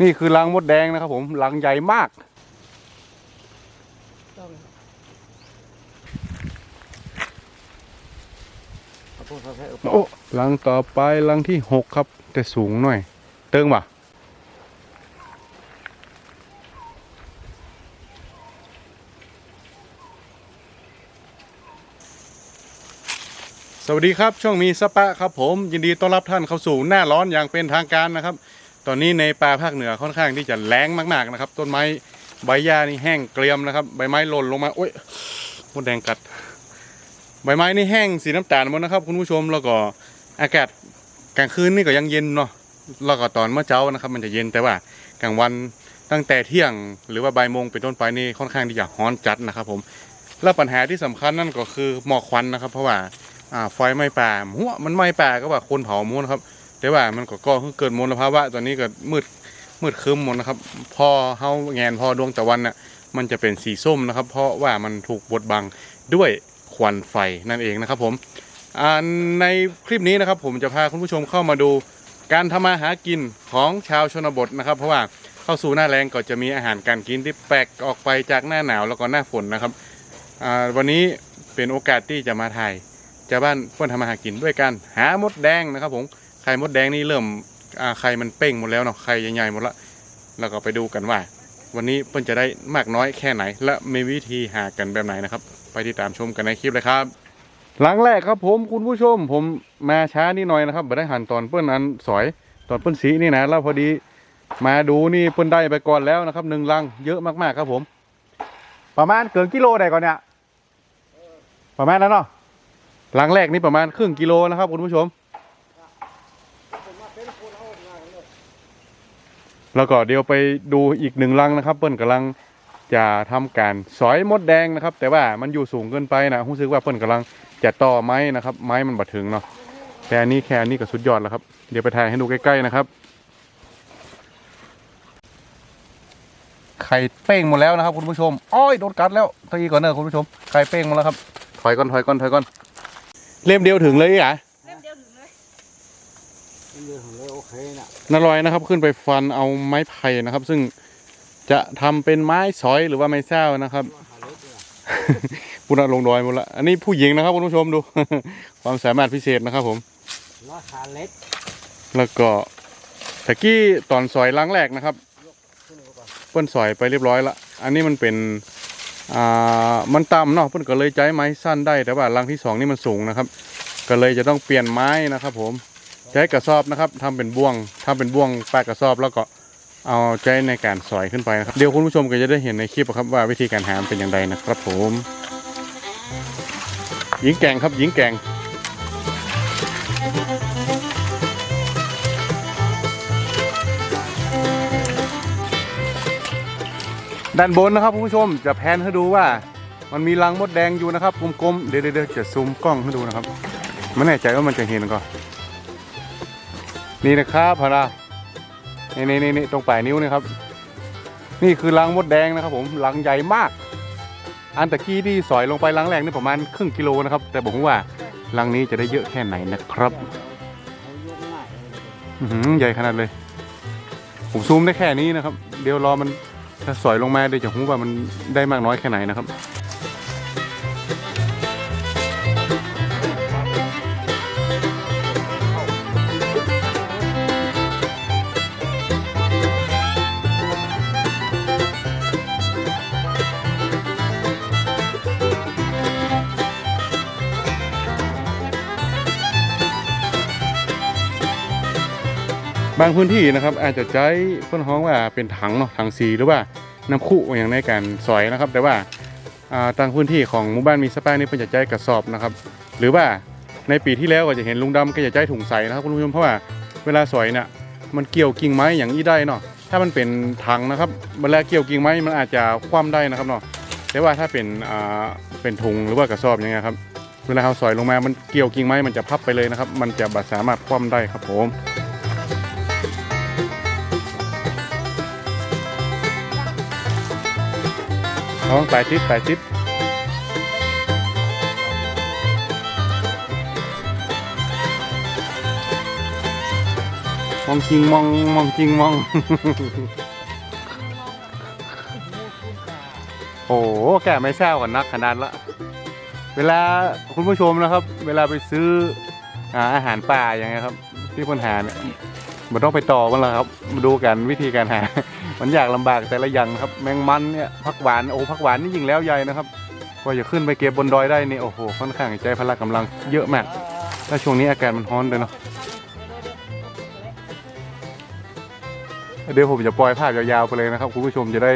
นี่คือรังมดแดงนะครับผมรังใหญ่มากโอ้ลังต่อไปลังที่หกครับ แต่สูงหน่อย เติงป่ะสวัสดีครับ ช่องมีสปะครับผม ยินดีต้อนรับท่านเข้าสู่หน้าร้อนอย่างเป็นทางการนะครับ ตอนนี้ในป่าภาคเหนือค่อนข้างที่จะแรงมากๆนะครับ ต้นไม้ใบหญ้านี่แห้งเกรียมนะครับ ใบไม้หล่นลงมาโอ้ยมดแดงกัด ใบไม้นี่แห้งสีน้ำตาลหมดนะครับ คุณผู้ชมแล้วก็อากาศกลางคืนนี่ก็ยังเย็นเนาะแล้วก็ตอนเมื่อเช้านะครับ มันจะเย็นแต่ว่ากลางวันตั้งแต่เที่ยงหรือว่าบ่ายโมงเป็นต้นไปนี่ค่อนข้างที่จะร้อนจัดนะครับผมและปัญหาที่สำคัญนั่นก็คือหมอกควันนะครับ เพราะว่าอ่าไฟไหม้ป่าหัวมันไหม้ป่าก็ว่าคนเผาหมูนะครับ แต่ว่ามันก็ก่อให้เกิดมลภาวะตอนนี้ก็มืดมืดครึ้มหมดนะครับ พอเฮาแงนพอดวงตะวันน่ะมันจะเป็นสีส้มนะครับ เพราะว่ามันถูกบดบังด้วยควันไฟนั่นเองนะครับผมในคลิปนี้นะครับ ผมจะพาคุณผู้ชมเข้ามาดูการทำมาหากินของชาวชนบทนะครับ เพราะว่าเข้าสู่หน้าแรงก็จะมีอาหารการกินที่แปลกออกไปจากหน้าหนาวแล้วก็หน้าฝนนะครับวันนี้เป็นโอกาสที่จะมาถ่ายชาวบ้านเพื่อนทำมาหากินด้วยการหามดแดงนะครับผม ไข่มดแดงนี่เริ่มไข่มันเป้งหมดแล้วเนาะไข่ใหญ่ๆหมดละแล้วก็ไปดูกันว่า วันนี้เพื่นจะได้มากน้อยแค่ไหน และมีวิธีหากันแบบไหนนะครับ ไปติดตามชมกันในคลิปเลยครับ หลังแรกครับผมคุณผู้ชม ผมมาช้านิดหน่อยนะครับไม่ได้หันตอนเปิ้นอันสอยตอนเปิ้นสีนี่นะแล้วพอดีมาดูนี่เปิ้นได้ไปก่อนแล้วนะครับหนึ่งลังเยอะมากๆครับผม ประมาณเกินกิโลได้ก่อนเนี่ยประมาณนั้นเนาะหลังแรกนี่ประมาณครึ่งกิโลนะครับคุณผู้ชม แล้วก็เดี๋ยวไปดูอีกหนึ่งลังนะครับ เปิ้นกำลังจะทำการสอยมดแดงนะครับ แต่ว่ามันอยู่สูงเกินไปนะรู้สึกว่าเพิ่นกำลังจะต่อไม้นะครับ ไม้มันบัดถึงเนาะแต่อันนี้แค่นนี้ก็สุดยอดแล้วครับ เดี๋ยวไปถ่ายให้ดูใกล้ๆนะครับไข่เป้งหมดแล้วนะครับคุณผู้ชมอ้อยโดนกัดแล้วตะกี้ก่อนเนอะคุณผู้ชมไข่เป้งหมดแล้วครับถอยก่อนถอยก่อนถอยก่อนเล่มเดียวถึงเลยอะ นาลอยนะครับขึ้นไปฟันเอาไม้ไผ่นะครับ ซึ่งจะทำเป็นไม้สอยหรือว่าไม้แส้วนะครับว่าหาเล็กเนี่ยปุณลงดอยหมดละอันนี้ผู้หญิงนะครับคุณผู้ชมดู ความสามารถพิเศษนะครับผมราคาเล็กแล้วก็ตะกี้ตอนซอยล้างแรกนะครับขึ้นมาก่อนเปิ้นซอยไปเรียบร้อยละอันนี้มันเป็นอ่ามันต่ำเนาะเปิ้นก็เลยใจไม้สั้นได้แต่ว่าลังที่สองนี่มันสูงนะครับ ก็เลยจะต้องเปลี่ยนไม้นะครับผม ใช้กระสอบนะครับทำเป็นบ่วงทำเป็นบ่วงปลากระสอบแล้วก็เอาใจในการสอยขึ้นไปนะครับเดี๋ยวคุณผู้ชมก็จะได้เห็นในคลิปครับว่าวิธีการหามเป็นอย่างไรนะครับผมหญิงแกงครับหญิงแกงด้านบนนะครับคุณผู้ชมจะแพนให้ดูว่า มันมีรังมดแดงอยู่นะครับกลมๆเดี๋ยวเดี๋ยวจะซูมกล้องให้ดูนะครับไม่แน่ใจว่ามันจะเห็นก็ นี่นะครับพารานี่นี่นี่นี่ตรงปลายนิ้วนี่ครับ นี่คือรังมดแดงนะครับ ผมรังใหญ่มาก อันตะกี้ที่สอยลงไปรังแรกนี่ประมาณครึ่งกิโลนะครับ แต่บอกว่ารังนี้จะได้เยอะแค่ไหนนะครับเขายกง่ายเลยอื้อหือใหญ่ขนาดเลย ผมซูมได้แค่นี้นะครับ เดี๋ยวรอมันถ้าสอยลงมาเดี๋ยวจะรู้ว่ามันได้มากน้อยแค่ไหนนะครับางพื้นที่นะครับอาจจะใช้เพื่อนฮ้องว่าเป็นถังเนาะถังสีหรือว่าน้ำคุอย่างในการสอยนะครับ แต่ว่าอ่าทางพื้นที่ของหมู่บ้านมีสปานี่เป็นจะใช้กระสอบนะครับ หรือว่าในปีที่แล้วก็จะเห็นลุงดำก็จะใช้ถุงใสนะครับคุณผู้ชมเพราะว่าเวลาสอยเนี่ยมันเกี่ยวกิ่งไม้อย่างนี้ได้เนาะถ้ามันเป็นถังนะครับเวลาเกี่ยวกิ่งไม้มันอาจจะคว่ำได้นะครับเนาะแต่ว่าถ้าเป็นอ่าเป็นถุงหรือว่ากระสอบอย่างเงี้ยครับเวลาเราสอยลงมามันเกี่ยวกิ่งไม้มันจะพับไปเลยนะครับ มันจะบ่สามารถคว่ำได้ครับผม น้องแปดทิศแปดทิศมองจริงมองมองจริงมอง โอ้โหแกไม่เศร้ากันนักขนาดละ เวลาคุณผู้ชมนะครับ เวลาไปซื้ออาอาหารป่าอย่างเงี้ยครับ ที่ปัญหาเนี่ยมันต้องไปต่อมันละครับมาดูกันวิธีการหา มันยากลำบากแต่ละอย่างครับ แมงมันเนี่ยผักหวานโอ้ผักหวานนี่ยิงแล้วใหญ่นะครับกว่าจะขึ้นไปเก็บบนดอยได้นี่โอ้โหค่อนข้างใจพละกำลังเยอะมากถ้าช่วงนี้อากาศมันร้อนเลยเนาะเดี๋ยวผมจะปล่อยภาพยาวๆไปเลยนะครับ คุณผู้ชมจะได้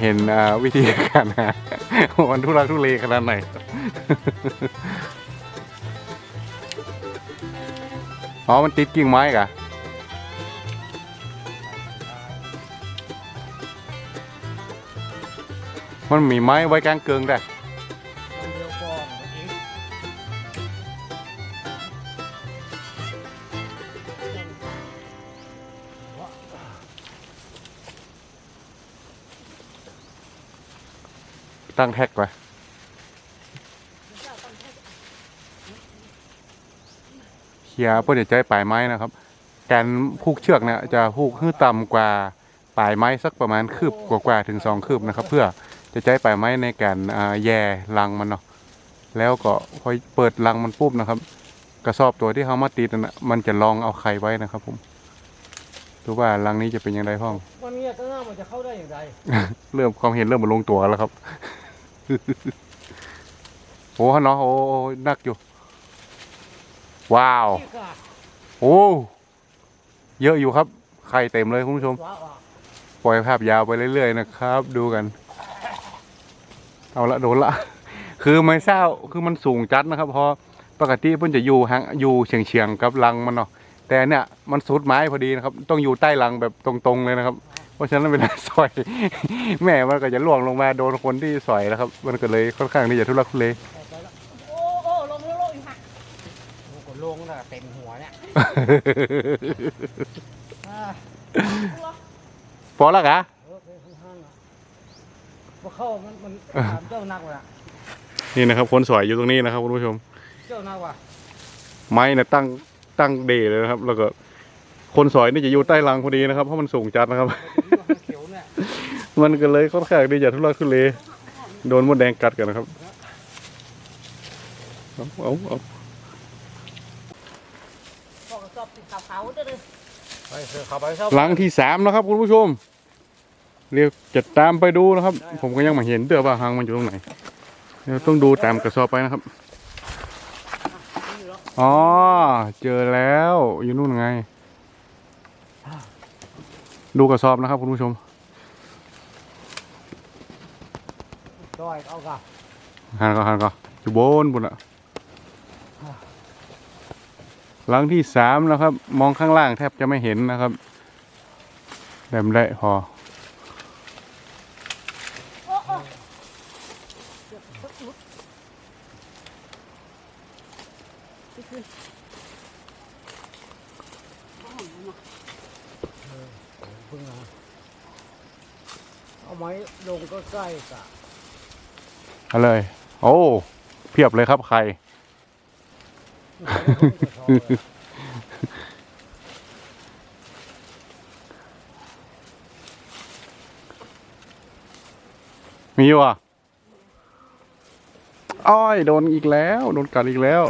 เห็นวิธีการหามันทุรักทุเลขนาดไหนอ๋อมันติดกิ่งไม้กะ มันมีไม้ไว้กลางเกิงได้ตั้งแท็กไว้เคลียเพื่อจะใช้ปลายไม้นะครับการผูกเชือกเนี่ยจะผูกให้ต่ำกว่าปลายไม้สักประมาณคืบกว่าๆถึงสองคืบนะครับ เพื่อ จะใช้ปลายไม้ในการอ่าแย่รังมันเนาะแล้วก็พอเปิดรังมันปุ๊บนะครับ กระสอบตัวที่เขามาติดนั่นนะมันจะรองเอาไข่ไว้นะครับผมดูว่ารังนี้จะเป็นยังไงพ่องวันนี้ก็ง่ามันจะเข้าได้อย่างไรเริ่มความเห็นเริ่มมาลงตัวแล้วครับโอ้เนาะโอ้นักอยู่ ว้าวอีกอะโอ้เยอะอยู่ครับไข่เต็มเลยคุณผู้ชมว้าวอะปล่อยภาพยาวไปเรื่อยๆนะครับ ดูกัน เอาละโดนละ คือไม่เศร้าคือมันสูงจัดนะครับเพอปกติเพิ่นจะอยู่ห่างอยู่เฉียงๆกับรังมันเนาะแต่เนี่ยมันสุดไม้พอดีนะครับ ต้องอยู่ใต้รังแบบตรงๆเลยนะครับ เพราะฉะนั้นเวลาสอย แม่มันก็จะล่วงลงมาโดนคนที่สอยนะครับ มันก็เลยค่อนข้างที่จะทุลักทุเลไปแล้วโอ้โอ้ลงแล้วลงอีกค่ะลูกก็ลงน่ะเต็มหัวเนี่ยอ่า พอแล้วกะ เออไปข้างๆอะ พอเข้ามันมันถามเจ้านักว่ะนี่นะครับคนสอยอยู่ตรงนี้นะครับคุณผู้ชม เจ้านักว่ะไม้เนี่ยตั้งตั้งเดเลยนะครับ แล้วก็คนสอยนี่จะอยู่ใต้รังพอดีนะครับเพราะมันสูงจัดนะครับ เขียวเนี่ยมันก็เลยค่อนข้างที่จะทุลักทุเลโดนมดแดงกัดกันนะครับเอาเอาเอาบอกกระสอบติดขาวๆเด้อเด้อไปเถอะเข้าไปครับหลังที่สามนะครับคุณผู้ชม เรียกจะตามไปดูนะครับ ผมก็ยังไม่เห็นเด้อว่าหางมันอยู่ตรงไหนเดี๋ยวต้องดูตามกระสอบไปนะครับ อ๋อ เจอแล้วอยู่นู่นไง ดูกระสอบนะครับคุณผู้ชมต้อยเอากะหันก็หันก็อยู่บนบนอะหลังที่สามนะครับ มองข้างล่างแทบจะไม่เห็นนะครับแบบได้พอ โอ้โอ้ เพิ่งมาเอาไม้ลงก็ใกล้กะเอาเลย โอ้ เพียบเลยครับใคร มีวะ อ้อยโดนอีกแล้วโดนกัดอีกแล้ว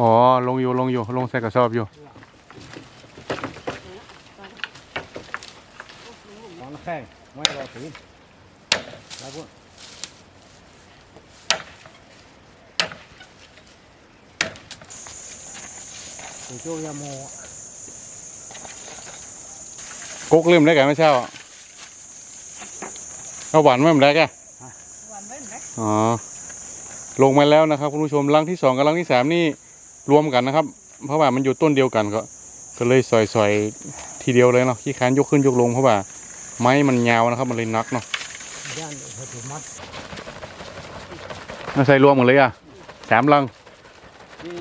อ๋อ ลงอยู่ลงอยู่ ลงใส่กระสอบอยู่หอนแข้งไม่รอถือแล้วพวกตัวโจยาโมกุ๊กลืมได้กันไม่ใช่หรอ เอาหวานไม่เหมือนได้แกหวานไว้ไหมอ๋อลงมาแล้วนะครับคุณผู้ชมรังที่สองกับรังที่สามนี่รวมกันนะครับ เพราะว่ามันอยู่ต้นเดียวกันก็ ก็เลยสอยๆทีเดียวเลยเนาะขี้คร้านยกขึ้นยกลงเพราะว่าไม้มันยาวนะครับ มันเลยนักเนาะย่านเธอถูกมัดมาใส่รวมกันเลยอะสามรังที่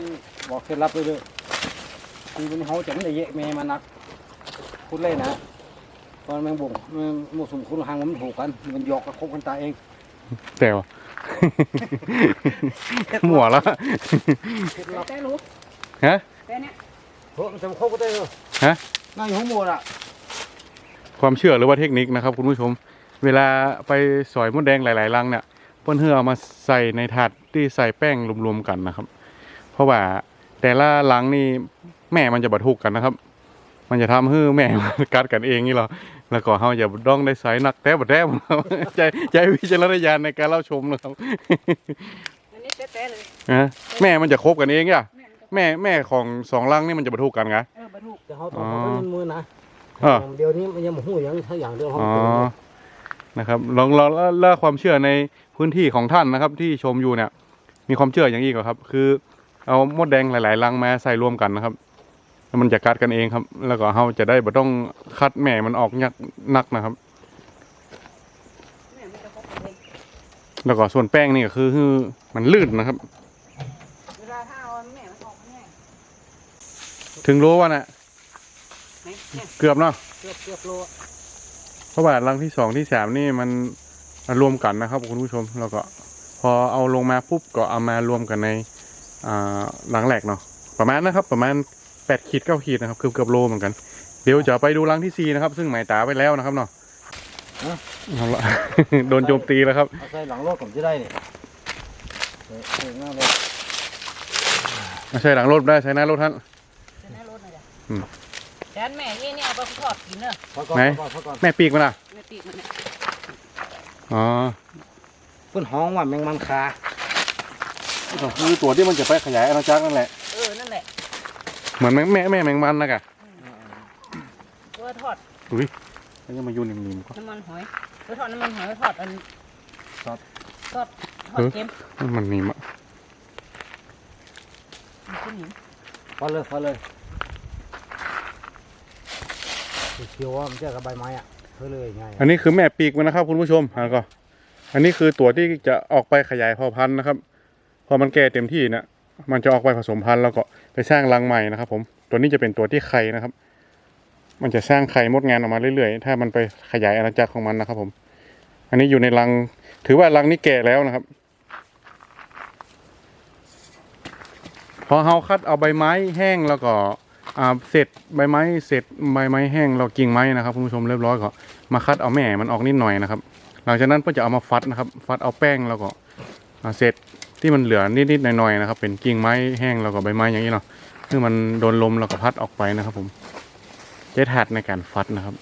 บอกเคล็ดลับเลยเด้อที่มันเขาจะไม่ได้เยะแม่มานักพูดเล่นนะ ตอนแมงบ่งแมงหมูสุ่มคุณหางมันถูกกัน มันหยอกกับคบกันตายเองแต่ว่า หมัวแล้วเคล็ดลับแต่รู้ฮะแต่เนี้ยโหมันจะมาเข้าก็ได้เหรอฮะนั่งอยู่ข้างบนอะความเชื่อหรือว่าเทคนิคนะครับคุณผู้ชม เวลาไปสอยมดแดงหลายๆรังเนี่ยเพิ่นเฮือเอามาใส่ในถาดที่ใส่แป้งรวมๆกันนะครับ เพราะว่าแต่ละรังนี่แม่มันจะบรรทุกกันนะครับ มันจะทำให้แม่มันกัดกันเองนี่หรอแล้วก็เฮาอย่าต้องได้ใส่หนักแต้บแต้บครับใจใจวิจารณญาณในการเล่าชมนะครับอันนี้แต่แต่เลยนะแม่มันจะคบกันเองย่ะแม่มันจะแม่แม่ของสองรังนี่มันจะบรรทุกกันไงเออบรรทุกจะเขาต้องเอาเป็นมือนะเออเดี๋ยวนี้มันยังหูอย่างถ้าอย่างเดียวเขาอ๋อเป็นนะครับลองลองเล่าความเชื่อในพื้นที่ของท่านนะครับที่ชมอยู่เนี่ย มีความเชื่ออย่างอีกเหรอครับ คือเอามดแดงหลายๆรังมาใส่รวมกันนะครับแล้ว มันจะกัดกันเองครับ แล้วก็เราจะได้บ่ต้องคัดแม่มันออกยากนักนะครับแแล้วก็ส่วนแป้งนี่ก็คืออมันลื่นนะครับเวลาถ้าเอาแม่มันออกแม่ถึงรู้ว่าน่ะไหนเนี่ยเกือบเนาะเกือบเกือบโลเพราะว่ารังที่สองที่สามนี่มันรวมกันนะครับคุณผู้ชม แล้วก็พอเอาลงมาปุ๊บก็เอามารวมกันในอ่ารังแรกเนาะประมาณนะครับ ประมาณ ดขีดเก้าขีดนะครับเกือบเกือบโลเหมือนกัน เดี๋ยวจะไปดูรังที่สี่นะครับ ซึ่งหมายตาไปแล้วนะครับเนาะเอาละโดนโจมตีแล้วครับเอาใส่หลังรถผมจะได้เนี่ยเออเออง่ายเลยไม่ใช่หลังรถได้ใช้หน้ารถท่านจะได้รถหน่อยจ้ะอืมแดนแม่ยี่เนี่ยเอาไปทอดกินเนอะพักก่อนไหนพักก่อนพักก่อนแม่ปีกมันล่ะแม่ปีกมันเนี่ยอ๋อเพิ่นห้องว่าแมงมันคาคือตัวที่มันจะไปขยายอาณาจักรนั่นแหละ เออ นั่นแหละ เหมือนแม่แม่แม่แมงมันนะกะตัวทอดอุ้ยแล้วยังมายุ่นิ่มๆก็น้ำมันหอยตัวทอดน้ำมันหอยทอดอันทอดทอดทอดเออเค็มมันนิ่มอะมันขึ้นหินฟันเลยฟันเลยเขียวๆว่ามันจะกับใบไม้อะเพื่อเลยง่ายอันนี้คือแม่ปีกมันนะครับ คุณผู้ชมอ่าก็อันนี้คือตัวที่จะออกไปขยายพ่อพันธุ์นะครับ พอมันแก่เต็มที่เนี่ย มันจะออกไปผสมพันธุ์แล้วก็ไปสร้างรังใหม่นะครับ ผมตัวนี้จะเป็นตัวที่ไข่นะครับ มันจะสร้างไข่มดงานออกมาเรื่อยๆ ถ้ามันไปขยายอาณาจักรของมันนะครับ ผม อันนี้อยู่ในรัง ถือว่ารังนี้แก่แล้วนะครับ พอเฮาคัดเอาใบไม้แห้งแล้วก็อ่าเสร็จใบไม้เสร็จใบไม้แห้งเรากิ่งไม้นะครับคุณผู้ชมเรียบร้อยก็มาคัดเอาแม่มันออกนิดหน่อยนะครับ หลังจากนั้นก็จะเอามาฟัดนะครับ ฟัดเอาแป้งแล้วก็อ่าเสร็จ ที่มันเหลือนิดๆหน่อยๆนะครับ เป็นกิ่งไม้แห้งแล้วก็ใบไม้อย่างนี้เนาะคือมันโดนลมแล้วก็พัดออกไปนะครับ ผมใช้ถาดในการฟัดนะครับ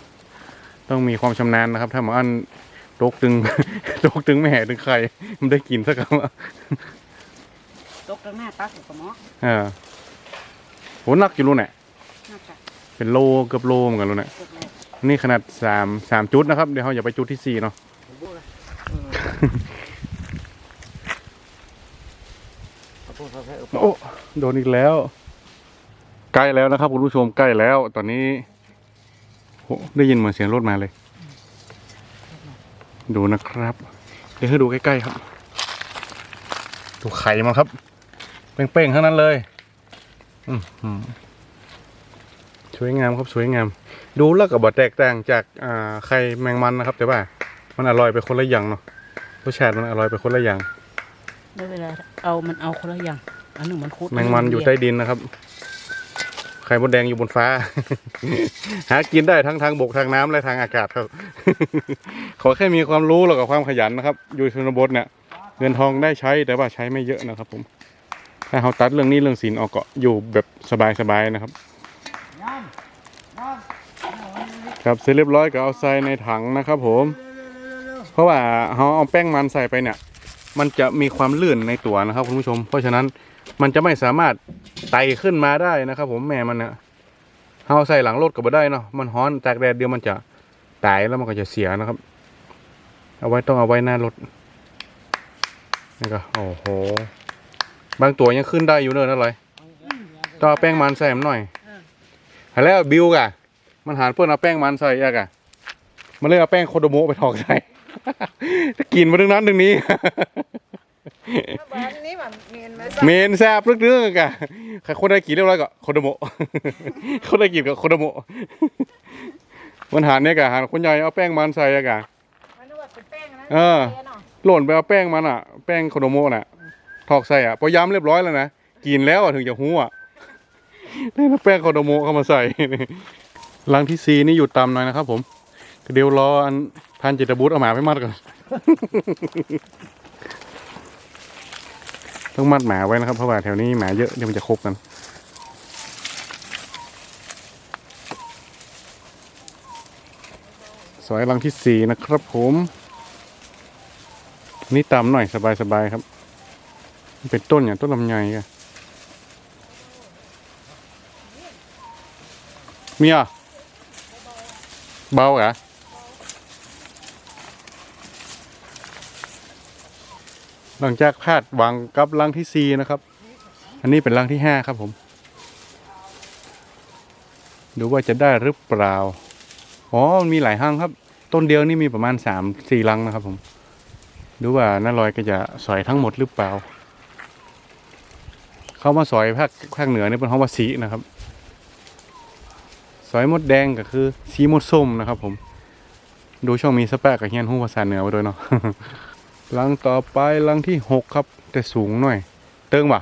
ต้องมีความชำนาญนะครับ ถ้าหมาอันโรคตึงโรคตึงไม่แห่ตึงไข่มันได้กินสักคำอะตกตรงหน้าปลาสุกกระหมอเออโหหนักอยู่รู้เนี่ยน่าจะเป็นโลเกือบโลเหมือนกันรู้เนี่ยเกือบโลนี่ขนาดสามสามจุดนะครับ เดี๋ยวเราอย่าไปจุดที่สี่เนาะ เอาพวกเขาแค่เออ โอ้โดนอีกแล้ว ใกล้แล้วนะครับคุณผู้ชมใกล้แล้ว ตอนนี้โหได้ยินเหมือนเสียงรถมาเลย ดูนะครับ เดี๋ยวให้ดูใกล้ๆครับ ดูไข่มันครับ เป้งๆทั้งนั้นเลยอือหือสวยงามครับสวยงาม ดูแล้วก็บ่แตกต่างจากไข่แมงมันนะครับ แต่ว่า มันอร่อยไปคนละอย่างเนาะรสชาติมันอร่อยไปคนละอย่าง ได้เวลาเอามันเอาคนละอย่างอันหนึ่งมันคุดแมงมันอยู่ใต้ดินนะครับ ไข่มดแดงอยู่บนฟ้า หากินได้ทั้งทางบกทางน้ำและทางอากาศครับ ขอแค่มีความรู้แล้วก็ความขยันนะครับ อยู่ชนบทเนี่ยเงินทองได้ใช้แต่ว่าใช้ไม่เยอะนะครับ ผม ถ้าเขาตัดเรื่องนี้เรื่องสินออกก็อยู่แบบสบายๆนะครับ ครับเสร็จเรียบร้อยก็เอาใส่ในถังนะครับ ผม เพราะว่าเขาเอาแป้งมันใส่ไปเนี่ย มันจะมีความลื่นในตัวนะครับคุณผู้ชม เพราะฉะนั้นมันจะไม่สามารถไต่ขึ้นมาได้นะครับ ผมแม่มันเนี่ยเอาใส่หลังรถก็บ่ได้เนาะมันฮ้อนตากแดดเดียวมันจะตายแล้วมันก็จะเสียนะครับ เอาไว้ต้องเอาไว้หน้ารถนี่ก็โอ้โห บางตัวยังขึ้นได้อยู่เนอะนั่นเลยต้องเอาแป้งมันใส่มันหน่อยแล้วบิวกะ มันหานเพื่อนเอาแป้งมันใส่ยากะมันเลยเอาแป้งโคโดโมไปถอกใส่ ถ้ากินมาดึงนั้นดึงนี้แบบนี้มันเมียนมาเมนแซบลึกๆกะใครคนได้กี่เรียบร้อยก็โคโดโมะคนได้กี่ก็โคโดโมะมันหารเนี่ยกะหารคนใหญ่เอาแป้งมันใส่อะกะมันนึกว่าเป็นแป้งนะเออเนาะหล่นไปเอาแป้งมันอะ แป้งโคโดโมะน่ะทอกใส่อะพอย้ำเรียบร้อยแล้วนะกินแล้วอะถึงจะหูอะได้นะแป้งโคโดโมะเข้ามาใส่ลังที่ซีนี่อยู่ต่ำหน่อยนะครับผม เดี๋ยวรออันพันจิตบุตรเอาหมาไปมัดก่อน ต้องมัดหมาไว้นะครับ เพราะว่าแถวนี้หมาเยอะเดี๋ยวมันจะคบกัน สวยลังที่สี่นะครับผม นี่ต่ำหน่อยสบายๆครับ เป็นต้นอย่างต้นลำไยกันมีอะเบาเหรอ หลังจากพาดหวังกับลังที่สี่นะครับ อันนี้เป็นลังที่ห้าครับผม ดูว่าจะได้หรือเปล่า อ๋อมันมีหลายห้างครับ ต้นเดียวนี่มีประมาณสามสี่ลังนะครับผม ดูว่าน้าลอยก็จะสอยทั้งหมดหรือเปล่า เข้ามาสอยภาคภาคเหนือนี่เป็นห้องว่าสีนะครับ สอยมดแดงก็คือสีมดส้มนะครับผม ดูช่องมีสแปะกับเฮียนหูภาษาเหนือไว้ด้วยเนาะ ลังต่อไปลังที่หกครับ แต่สูงหน่อย เติงป่ะ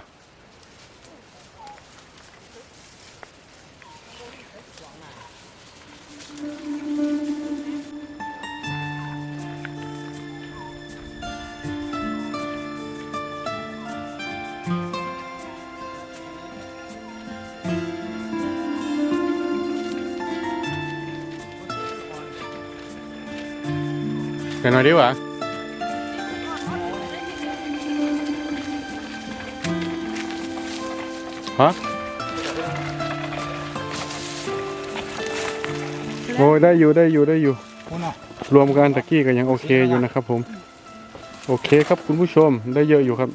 กันหน่อยดีกว่า ฮะโอ้ยได้อยู่ได้อยู่ได้อยู่โอ้เนาะรวมกันตะกี้ก็ยังโอเคอยู่นะครับผม โอเคครับคุณผู้ชมได้เยอะอยู่ครับ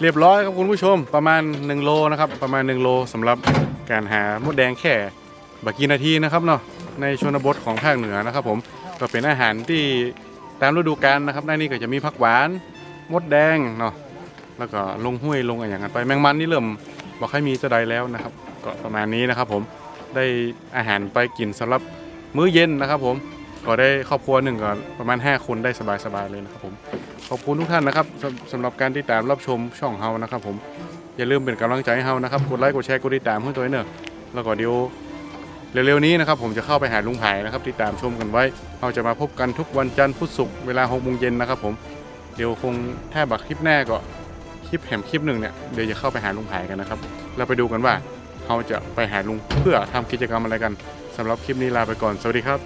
เรียบร้อยครับคุณผู้ชมประมาณ 1 โลนะครับประมาณ 1 โลสำหรับการหามดแดงแค่บักกี่นาทีนะครับเนาะในชนบทของภาคเหนือนะครับ ผมก็เป็นอาหารที่ตามฤดูกาลนะครับในนี้ก็จะมีผักหวานมดแดงเนาะแล้วก็ลงห้วยลงอะไรอย่างนั้นไปแมงมันนี่เริ่ม บอกให้มีจะใดแล้วนะครับ ก็ประมาณนี้นะครับผมได้อาหารไปกินสำหรับมื้อเย็นนะครับผมก็ได้ครอบครัวหนึ่งก็ประมาณ 5 คนได้สบายๆเลยนะครับผมขอบคุณทุกท่านนะครับสำหรับการติดตามรับชมช่องเฮานะครับผมอย่าลืมเป็นกำลังใจให้เฮานะครับกดไลค์กดแชร์กดติดตามให้ตัวเนอะแล้วก็เดี๋ยวเร็วๆนี้นะครับผมจะเข้าไปหาลุงไผ่นะครับติดตามชมกันไว้เราจะมาพบกันทุกวันจันทร์พุธศุกร์เวลา6โมงเย็นนะครับผมเดี๋ยวคงถ้าบักคลิปแน่ก็ คลิปแหมคลิปหนึ่งเนี่ยเดี๋ยวจะเข้าไปหาลุงไผ่กันนะครับ เราไปดูกันว่าเราจะไปหาลุงเพื่อทำกิจกรรมอะไรกันสำหรับคลิปนี้ลาไปก่อนสวัสดีครับ